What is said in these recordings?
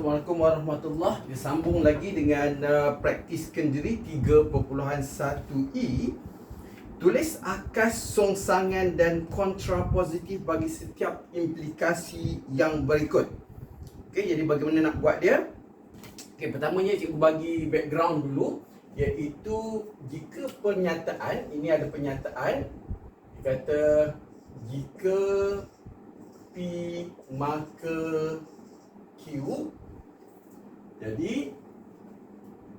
Assalamualaikum warahmatullahi Disambung lagi dengan uh, praktis kendiri 3.1e Tulis akas songsangan dan kontrapositif bagi setiap implikasi yang berikut. Okey, jadi bagaimana nak buat dia? Okey, pertamanya cikgu bagi background dulu Iaitu jika pernyataan, ini ada pernyataan Dia kata jika P maka Q jadi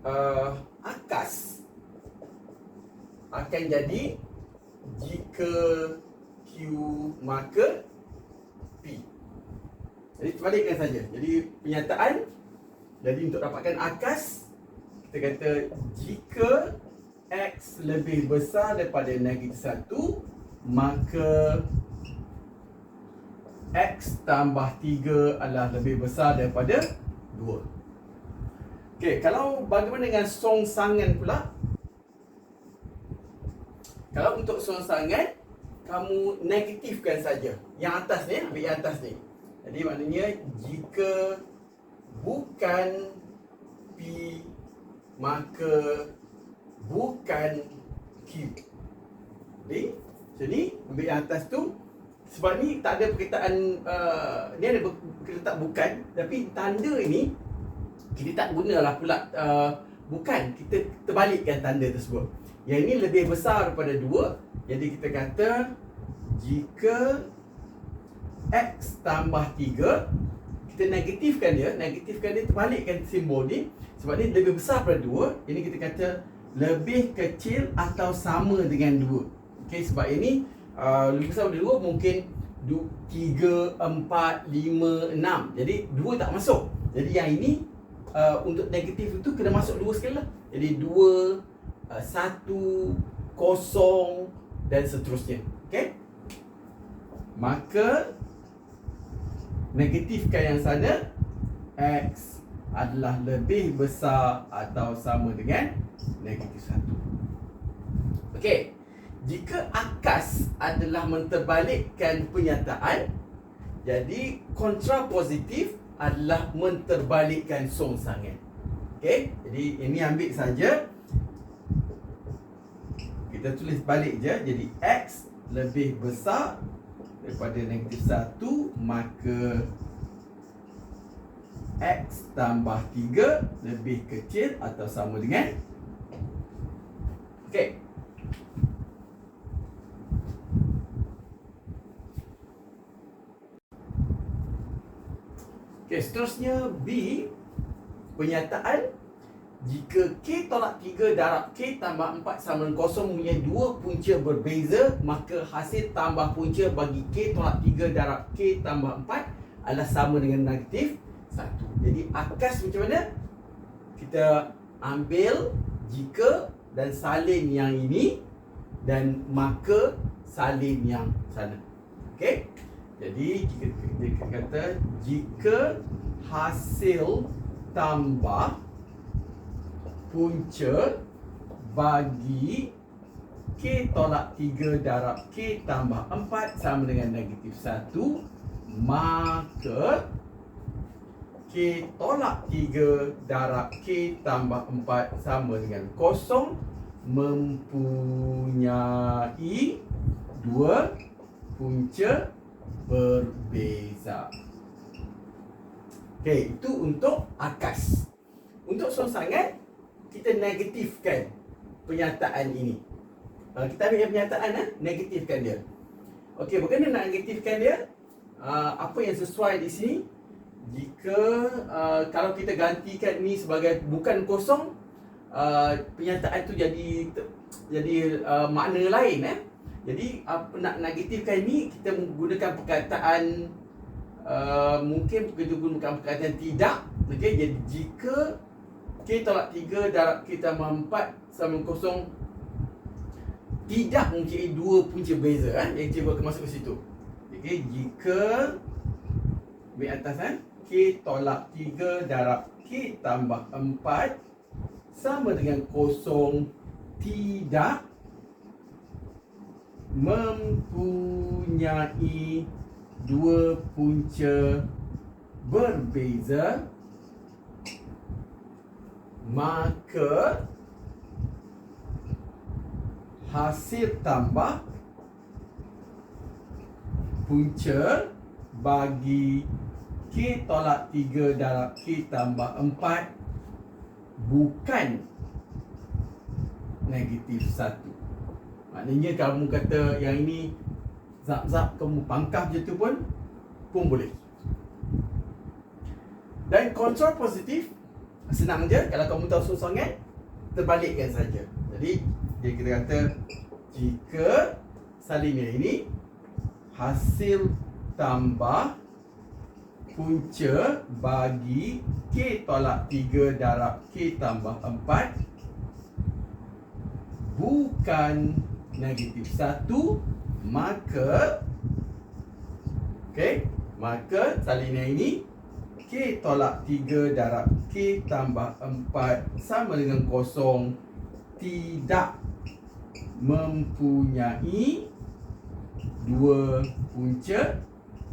uh, akas akan jadi jika Q maka P. Jadi terbalikkan saja. Jadi pernyataan jadi untuk dapatkan akas kita kata jika X lebih besar daripada negatif 1 maka X tambah 3 adalah lebih besar daripada 2 Okey, kalau bagaimana dengan songsangan pula? Kalau untuk songsangan, kamu negatifkan saja. Yang atas ni, ambil yang atas ni. Jadi maknanya jika bukan P maka bukan Q. Jadi, ambil yang atas tu. Sebab ni tak ada perkataan, uh, ni ada perkataan bukan. Tapi tanda ini kita tak gunalah pula uh, bukan kita terbalikkan tanda tersebut. Yang ini lebih besar daripada 2 jadi kita kata jika x tambah 3 kita negatifkan dia negatifkan dia terbalikkan simbol ni sebab ni lebih besar daripada 2 ini kita kata lebih kecil atau sama dengan 2 okey sebab ini uh, lebih besar daripada 2 mungkin 3 4 5 6 jadi 2 tak masuk. Jadi yang ini uh, untuk negatif itu kena masuk dua sekali lah. Jadi dua, uh, satu, kosong dan seterusnya. Okay? Maka negatifkan yang sana X adalah lebih besar atau sama dengan negatif satu. Okay. Jika akas adalah menterbalikkan pernyataan, jadi kontrapositif adalah menterbalikkan songsangan. Okey, jadi ini ambil saja. Kita tulis balik je. Jadi X lebih besar daripada negatif 1 maka X tambah 3 lebih kecil atau sama dengan Okey. Okay, seterusnya B Pernyataan Jika K tolak 3 darab K tambah 4 sama dengan kosong Mempunyai dua punca berbeza Maka hasil tambah punca bagi K tolak 3 darab K tambah 4 Adalah sama dengan negatif 1 Jadi akas macam mana? Kita ambil jika dan salin yang ini Dan maka salin yang sana. Okay jadi kita, kita kata jika hasil tambah punca bagi K tolak 3 darab K tambah 4 sama dengan negatif 1 Maka K tolak 3 darab K tambah 4 sama dengan kosong Mempunyai dua punca berbeza. Okey, itu untuk akas. Untuk songsangan, kita negatifkan pernyataan ini. Uh, kita ambil pernyataan, eh? negatifkan dia. Okey, bagaimana nak negatifkan dia? Uh, apa yang sesuai di sini? Jika kalau kita gantikan ini sebagai bukan kosong, pernyataan itu jadi jadi makna lain eh. Jadi apa nak negatifkan ini kita menggunakan perkataan uh, mungkin kita gunakan perkataan tidak. Okey, jadi jika K tolak 3 darab K tambah 4 sama kosong tidak mungkin dua punca beza eh yang akan masuk ke situ. Okey, jika di atas eh K tolak 3 darab K tambah 4 sama dengan kosong tidak mempunyai dua punca berbeza maka hasil tambah punca bagi K tolak 3 darab K tambah 4 bukan negatif 1 maknanya kamu kata yang ini zap-zap kamu pangkah je tu pun pun boleh. Dan kontrol positif senang je. Kalau kamu tahu susah terbalikkan saja. Jadi dia kita kata jika salinnya ini hasil tambah punca bagi K tolak 3 darab K tambah 4 bukan negatif 1 maka okay, maka salinnya ini K tolak 3 darab K tambah 4 sama dengan kosong tidak mempunyai dua punca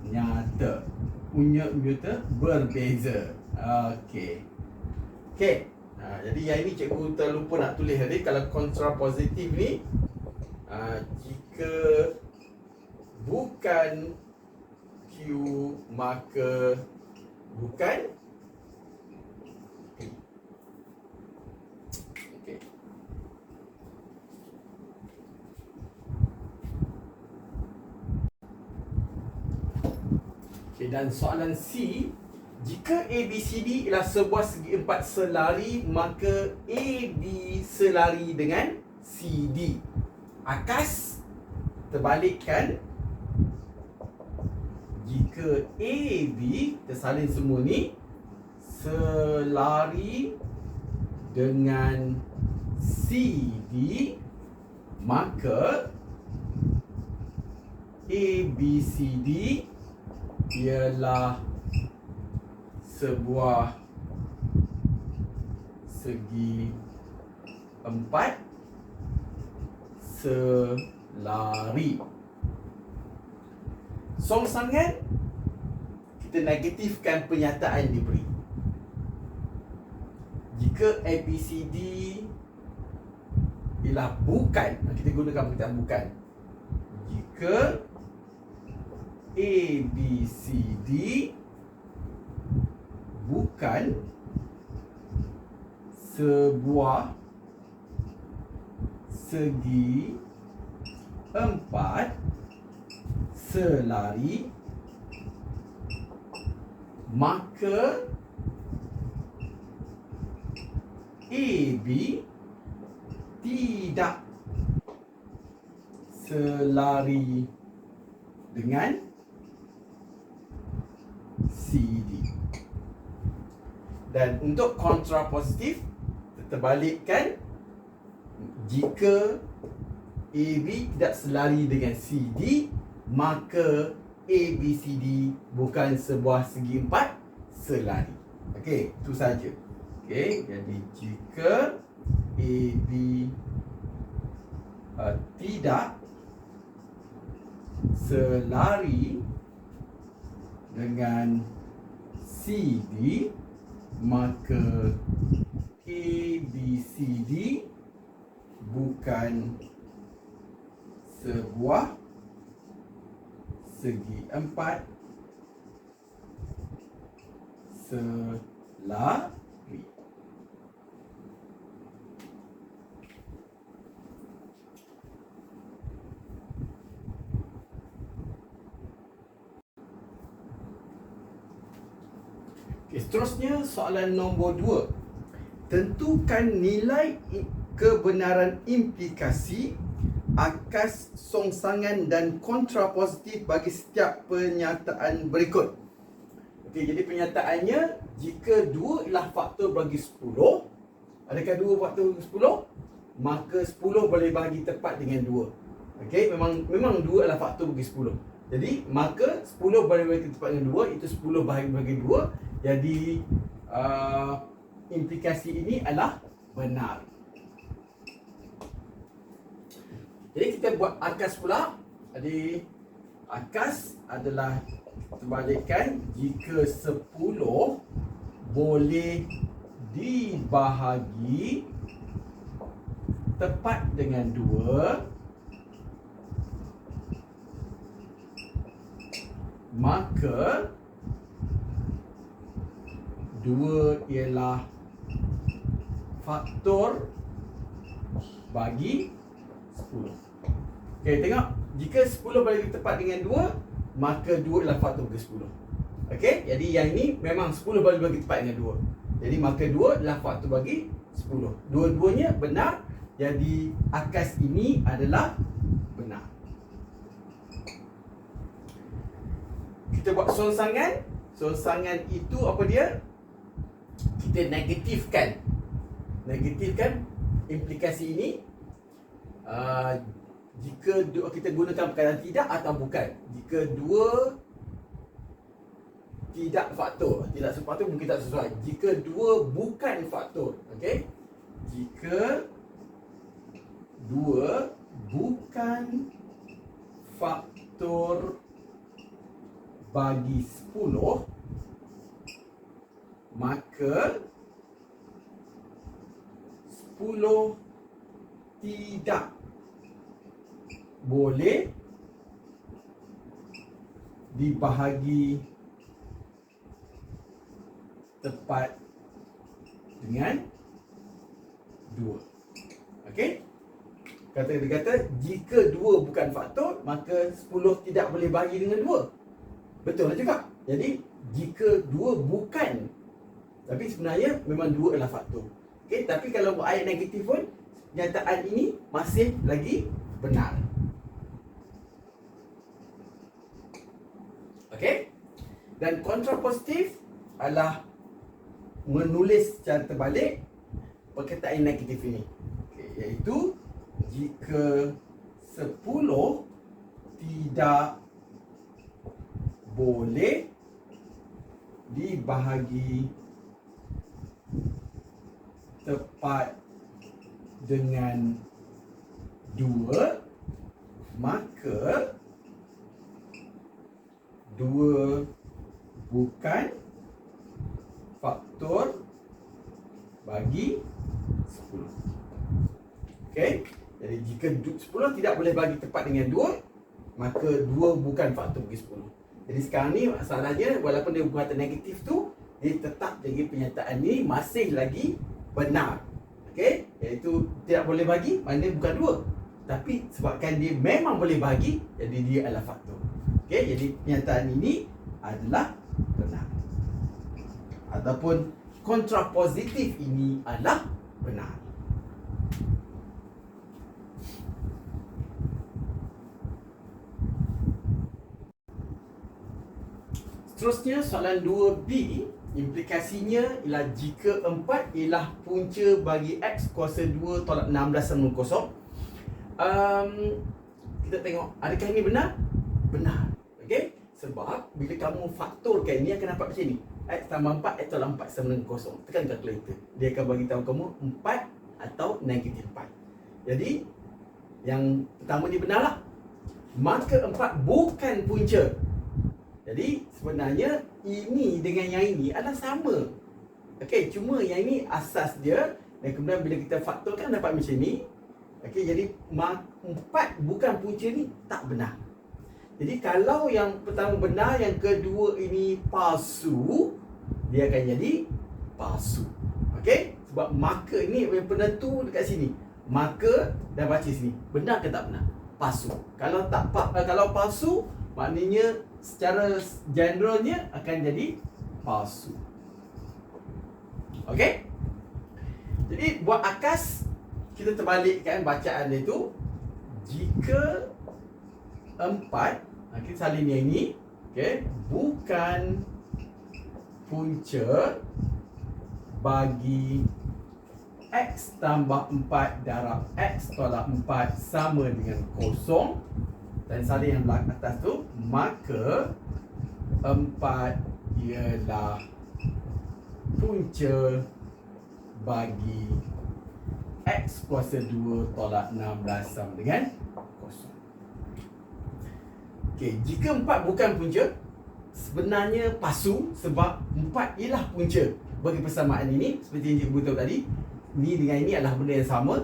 nyata. Punya nyata berbeza. Okey okey ha, jadi yang ini cikgu terlupa nak tulis tadi kalau kontra positif ni ha, jika bukan Q maka bukan Okay, dan soalan C Jika ABCD ialah sebuah segi empat selari Maka AB selari dengan CD Akas Terbalikkan jika AB tersalin semua ni selari dengan CD maka ABCD ialah sebuah segi empat selari Song sangat kita negatifkan pernyataan diberi. Jika ABCD ialah bukan, kita gunakan perkataan bukan. Jika ABCD bukan sebuah segi empat selari maka AB tidak selari dengan CD dan untuk kontra positif terbalikkan jika AB tidak selari dengan CD maka ABCD bukan sebuah segi empat selari. Okey, itu saja. Okey, jadi jika AB uh, tidak selari dengan CD maka ABCD bukan sebuah segi empat selari. Okay, seterusnya soalan nombor dua. Tentukan nilai kebenaran implikasi akas songsangan dan kontrapositif bagi setiap pernyataan berikut. Okey, jadi pernyataannya jika dua ialah faktor bagi 10, adakah dua faktor bagi 10? Maka 10 boleh bagi tepat dengan 2. Okey, memang memang dua adalah faktor bagi 10. Jadi, maka 10 boleh bagi tepat dengan 2, itu 10 bahagi bagi 2. Jadi, uh, implikasi ini adalah benar. Jadi kita buat akas pula. Jadi akas adalah terbalikkan jika 10 boleh dibahagi tepat dengan 2 maka 2 ialah faktor bagi 10. Okey, tengok. Jika 10 bagi tepat dengan 2, maka 2 ialah faktor bagi 10. Okey, jadi yang ini memang 10 bagi bagi tepat dengan 2. Jadi maka 2 adalah faktor bagi 10. Dua-duanya benar. Jadi akas ini adalah benar. Kita buat songsangan. Songsangan itu apa dia? Kita negatifkan. Negatifkan implikasi ini uh, jika kita gunakan perkataan tidak atau bukan. Jika dua tidak faktor, tidak sepatutnya mungkin tak sesuai. Jika dua bukan faktor, okey? Jika dua bukan faktor bagi sepuluh, maka sepuluh tidak boleh dibahagi tepat dengan dua. Okey? Kata dia kata jika dua bukan faktor maka sepuluh tidak boleh bahagi dengan dua. Betul lah juga. Jadi jika dua bukan tapi sebenarnya memang dua adalah faktor. Okey, tapi kalau ayat negatif pun nyataan ini masih lagi benar. Okey? Dan kontrapositif adalah menulis secara terbalik perkataan negatif ini. Okay, iaitu jika sepuluh tidak boleh dibahagi tepat dengan dua maka dua bukan faktor bagi sepuluh. Okey. Jadi jika sepuluh tidak boleh bagi tepat dengan dua maka dua bukan faktor bagi sepuluh. Jadi sekarang ni masalahnya walaupun dia buat negatif tu dia tetap jadi penyataan ni masih lagi benar. Okey, iaitu tidak boleh bagi, maknanya bukan dua. Tapi sebabkan dia memang boleh bagi, jadi dia adalah faktor. Okey, jadi pernyataan ini adalah. Ataupun kontrapositif ini adalah benar. Seterusnya soalan 2B Implikasinya ialah jika 4 ialah punca bagi X kuasa 2 tolak 16 sama kosong um, Kita tengok, adakah ini benar? Benar okay? Sebab bila kamu faktorkan ini akan dapat macam ni X tambah 4, X tolak 4 sama dengan kosong Tekan kalkulator Dia akan bagi tahu kamu 4 atau negatif 4 Jadi yang pertama ni benar lah Maka 4 bukan punca jadi sebenarnya ini dengan yang ini adalah sama. Okey, cuma yang ini asas dia dan kemudian bila kita faktorkan dapat macam ni. Okey, jadi empat bukan punca ni tak benar. Jadi kalau yang pertama benar, yang kedua ini palsu, dia akan jadi palsu. Okey? Sebab maka ini yang penentu dekat sini. Maka dah baca sini. Benar ke tak benar? Palsu. Kalau tak kalau palsu, maknanya secara generalnya akan jadi palsu. Okey? Jadi buat akas kita terbalikkan bacaan dia tu jika empat ha, kita salin yang ini okey bukan punca bagi X tambah 4 darab X tolak 4 sama dengan kosong dan salin yang belakang atas tu maka empat ialah punca bagi x kuasa 2 tolak 16 sama dengan kosong. Okey, jika empat bukan punca, sebenarnya pasu sebab empat ialah punca bagi persamaan ini. Seperti yang cikgu tahu tadi ni dengan ini adalah benda yang sama.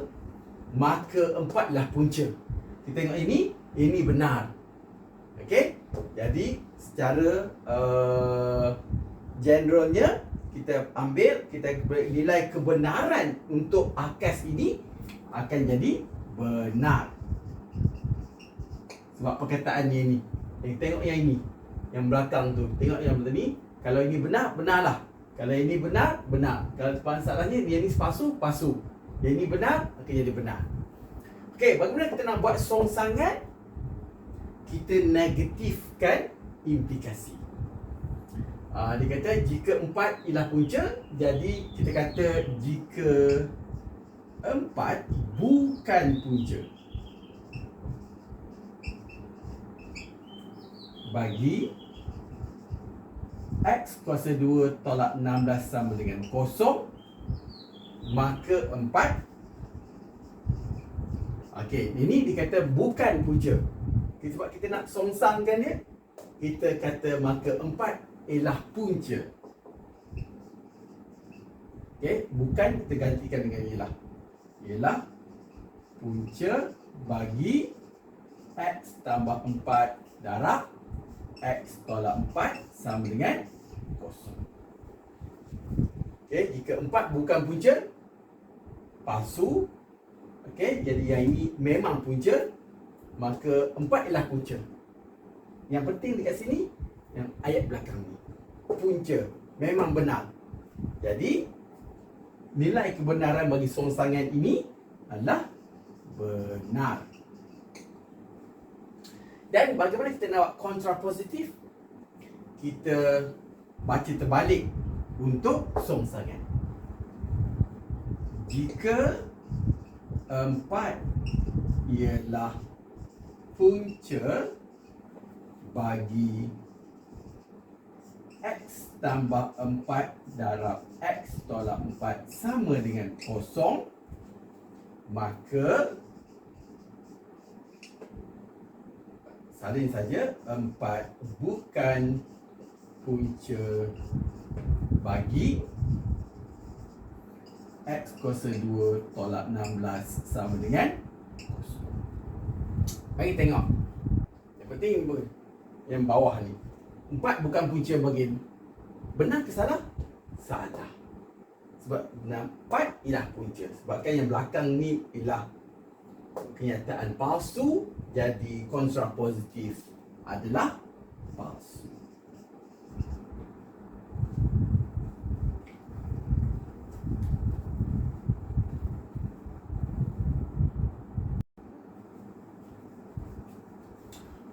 Maka empat ialah punca. Kita tengok ini ini benar. Okey? Jadi secara uh, generalnya kita ambil kita nilai kebenaran untuk akas ini akan jadi benar. Sebab perkataannya ini eh, tengok yang ini yang belakang tu. Tengok yang betul ni kalau ini benar benarlah. Kalau ini benar benar. Kalau masalahnya dia ni pasu pasu yang ini benar akan jadi benar. Okey bagaimana kita nak buat song sangat? Kita negatifkan implikasi. Uh, dia kata jika empat ialah punca Jadi kita kata jika empat bukan punca. Bagi X kuasa 2 tolak 16 sama dengan kosong Maka empat Okey, ini dikata bukan punca Sebab kita nak songsangkan dia Kita kata maka empat ialah punca. Okey, bukan kita gantikan dengan ialah. Ialah punca bagi x tambah 4 darab x tolak 4 sama dengan kosong. Okey, jika 4 bukan punca palsu. Okey, jadi yang ini memang punca maka 4 ialah punca. Yang penting dekat sini yang ayat belakang ni. Punca memang benar. Jadi nilai kebenaran bagi songsangan ini adalah benar. Dan bagaimana kita nak buat kontrapositif kita baca terbalik untuk songsangan jika empat ialah punca bagi X tambah 4 darab X tolak 4 sama dengan kosong Maka Salin saja 4 bukan punca bagi X kuasa 2 tolak 16 sama dengan Mari tengok. Yang penting yang bawah ni. Empat bukan punca bagi Benar ke salah? Salah. Sebab empat ialah punca. Sebabkan yang belakang ni ialah Kenyataan palsu Jadi kontrapositif adalah palsu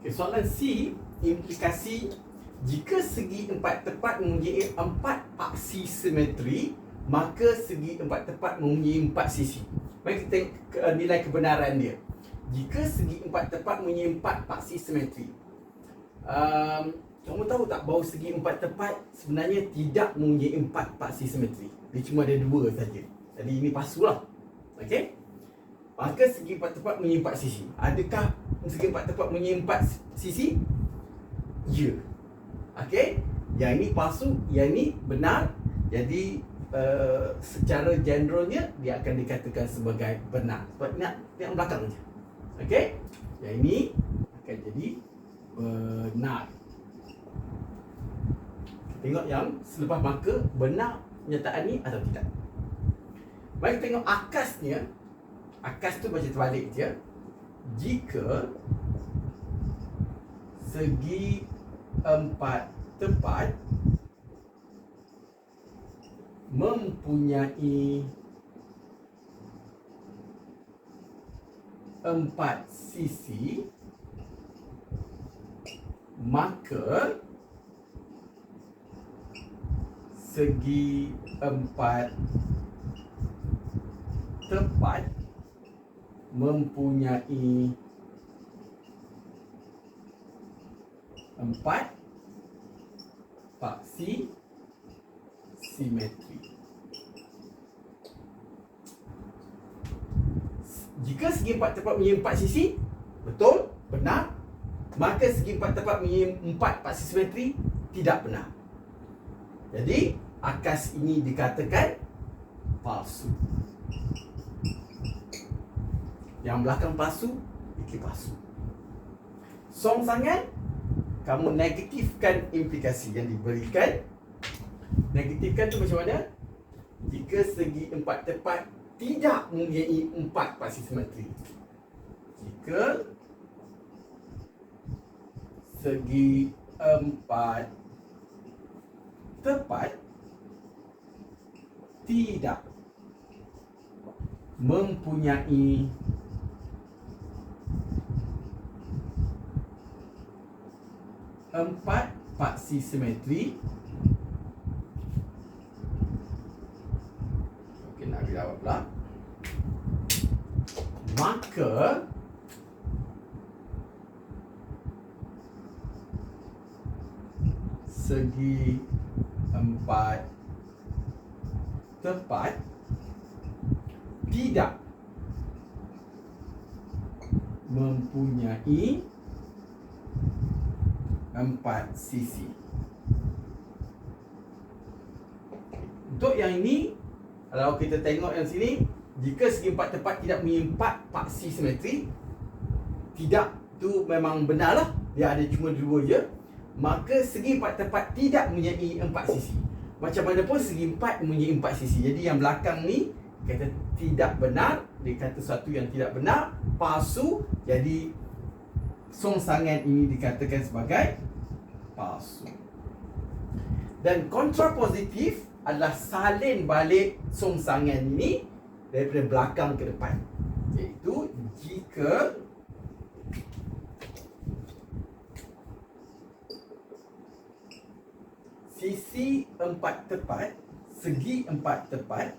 Okay, soalan C Implikasi jika segi empat tepat mempunyai empat aksi simetri, maka segi empat tepat mempunyai empat sisi. Mari kita tengok ke, uh, nilai kebenaran dia. Jika segi empat tepat mempunyai empat aksi simetri. Um, kamu tahu tak bahawa segi empat tepat sebenarnya tidak mempunyai empat paksi simetri. Dia cuma ada dua saja. Jadi ini pasulah. Okey? Maka segi empat tepat mempunyai empat sisi. Adakah segi empat tepat mempunyai empat sisi? Ya. Okey. Yang ini palsu, yang ini benar. Jadi uh, secara generalnya dia akan dikatakan sebagai benar. Sebab nak tengok belakang saja. Okey. Yang ini akan jadi benar. Tengok yang selepas maka benar kenyataan ni atau tidak. Mari tengok akasnya. Akas tu baca terbalik je. Jika segi empat tempat mempunyai empat sisi maka segi empat tempat mempunyai empat paksi simetri. Jika segi empat tepat punya empat sisi, betul, benar, maka segi empat tepat mempunyai empat paksi simetri tidak benar. Jadi akas ini dikatakan palsu. Yang belakang palsu, iki palsu. Song sangat kamu negatifkan implikasi yang diberikan. Negatifkan tu macam mana? Jika segi empat tepat tidak mempunyai empat paksi simetri. Jika segi empat tepat tidak mempunyai empat paksi simetri. Okey nak jawab pula. Maka segi empat tepat tidak mempunyai empat sisi. Untuk yang ini, kalau kita tengok yang sini, jika segi empat tepat tidak mempunyai empat paksi simetri, tidak tu memang benar lah. Dia ada cuma dua je. Maka segi empat tepat tidak mempunyai empat sisi. Macam mana pun segi empat mempunyai empat sisi. Jadi yang belakang ni kata tidak benar, dia kata sesuatu yang tidak benar, palsu. Jadi songsangan ini dikatakan sebagai palsu. Dan kontrapositif adalah salin balik songsangan ini daripada belakang ke depan. Iaitu jika sisi empat tepat, segi empat tepat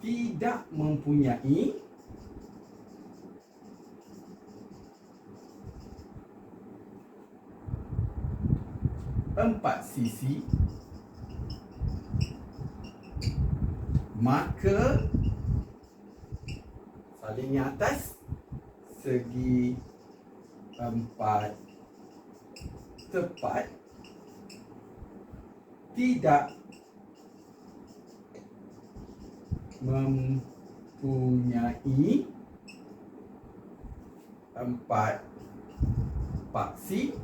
tidak mempunyai empat sisi maka salingnya atas segi empat tepat tidak mempunyai empat paksi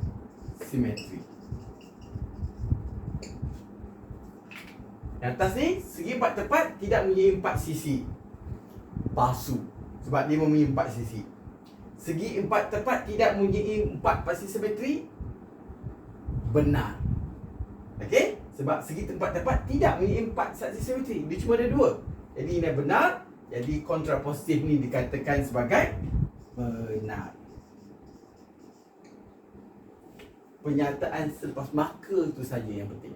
simetri. Yang atas ni segi empat tepat tidak mempunyai empat sisi. Palsu. Sebab dia mempunyai empat sisi. Segi empat tepat tidak mempunyai empat paksi simetri. Benar. Okey? Sebab segi tempat tepat tidak mempunyai empat saksi simetri. Dia cuma ada dua. Jadi ini benar. Jadi kontrapositif ni dikatakan sebagai benar. Penyataan selepas maka tu saja yang penting.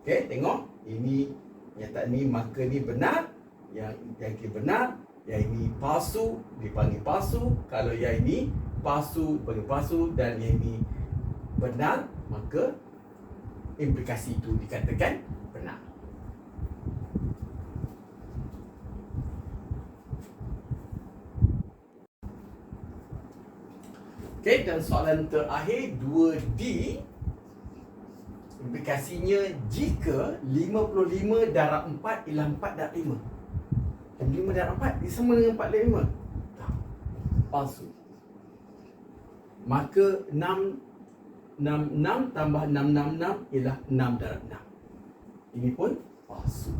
Okey, tengok. Ini penyataan ni maka ni benar. Yang yang ini benar, yang ini palsu dipanggil palsu. Kalau yang ini palsu dipanggil palsu dan yang ini benar, maka implikasi itu dikatakan benar. Okey, dan soalan terakhir 2D Implikasinya jika 55 darab 4 ialah 4 darab 5 5 darab 4 dia sama dengan 4 darab 5 Tak. Palsu. Maka 6 6, 6 tambah 6, 6, 6 ialah 6 darab 6 Ini pun palsu.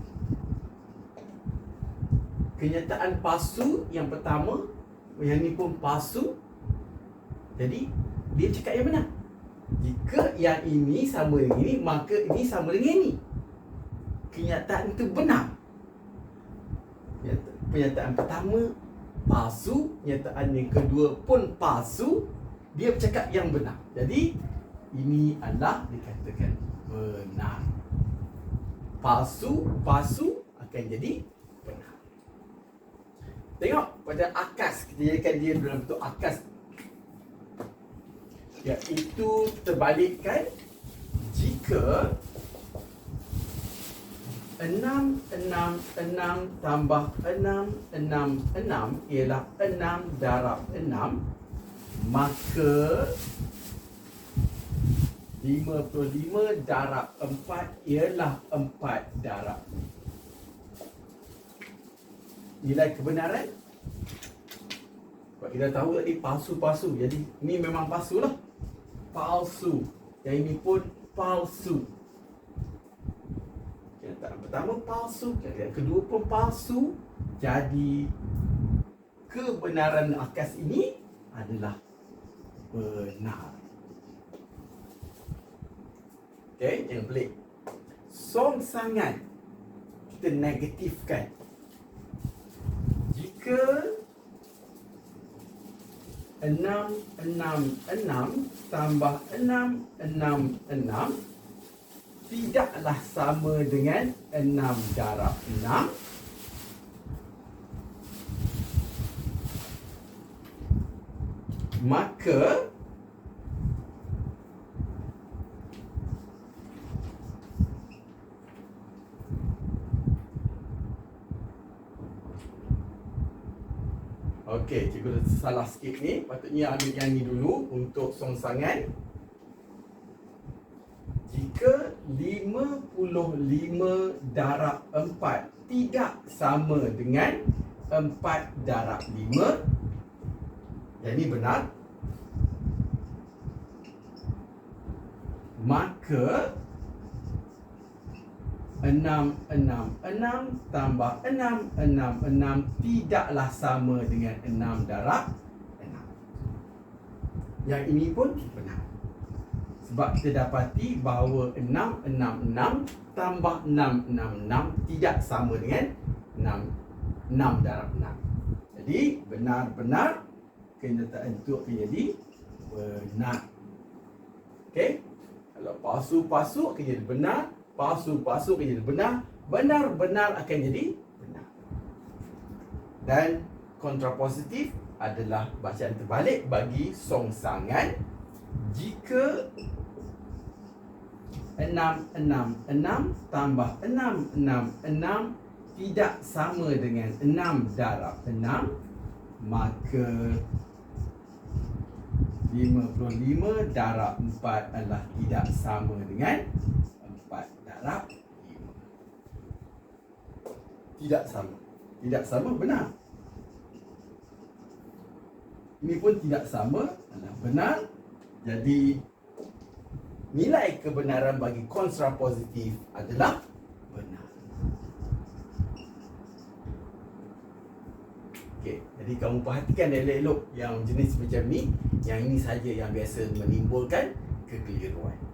Kenyataan palsu yang pertama Yang ini pun palsu jadi dia cakap yang benar. Jika yang ini sama dengan ini, maka ini sama dengan ini. Kenyataan itu benar. Penyataan pertama palsu, kenyataan yang kedua pun palsu. Dia bercakap yang benar. Jadi ini adalah dikatakan benar. Palsu, palsu akan jadi benar. Tengok pada akas kita jadikan dia dalam bentuk akas iaitu terbalikkan jika enam enam enam tambah enam enam enam ialah enam darab enam maka 55 darab 4 ialah 4 darab. Nilai kebenaran? Sebab kita tahu tadi palsu-palsu. Jadi ni memang palsu lah palsu yang ini pun palsu kenyataan pertama palsu kenyataan kedua pun palsu jadi kebenaran akas ini adalah benar Okay, jangan pelik. Song sangat kita negatifkan. Jika enam enam enam tambah enam enam enam tidaklah sama dengan enam darab enam. Maka Okey, cikgu salah sikit ni. Patutnya ambil yang ni dulu untuk songsangan. Jika 55 darab 4 tidak sama dengan 4 darab 5. Yang ni benar. Maka enam enam enam tambah enam enam enam tidaklah sama dengan enam darab enam. Yang ini pun benar. Sebab kita dapati bahawa enam enam enam tambah enam enam enam tidak sama dengan enam enam darab enam. Jadi benar-benar kenyataan itu akan jadi benar. Okey? Kalau palsu-palsu akan jadi benar, palsu-palsu akan jadi benar, benar-benar akan jadi benar. Dan kontrapositif adalah bacaan terbalik bagi songsangan jika enam enam enam tambah enam enam enam tidak sama dengan enam darab enam maka 55 darab 4 adalah tidak sama dengan Arab tidak sama. Tidak sama benar. Ini pun tidak sama adalah benar. Jadi nilai kebenaran bagi kontra positif adalah benar. Okey, jadi kamu perhatikan elok-elok yang jenis macam ni, yang ini saja yang biasa menimbulkan kekeliruan.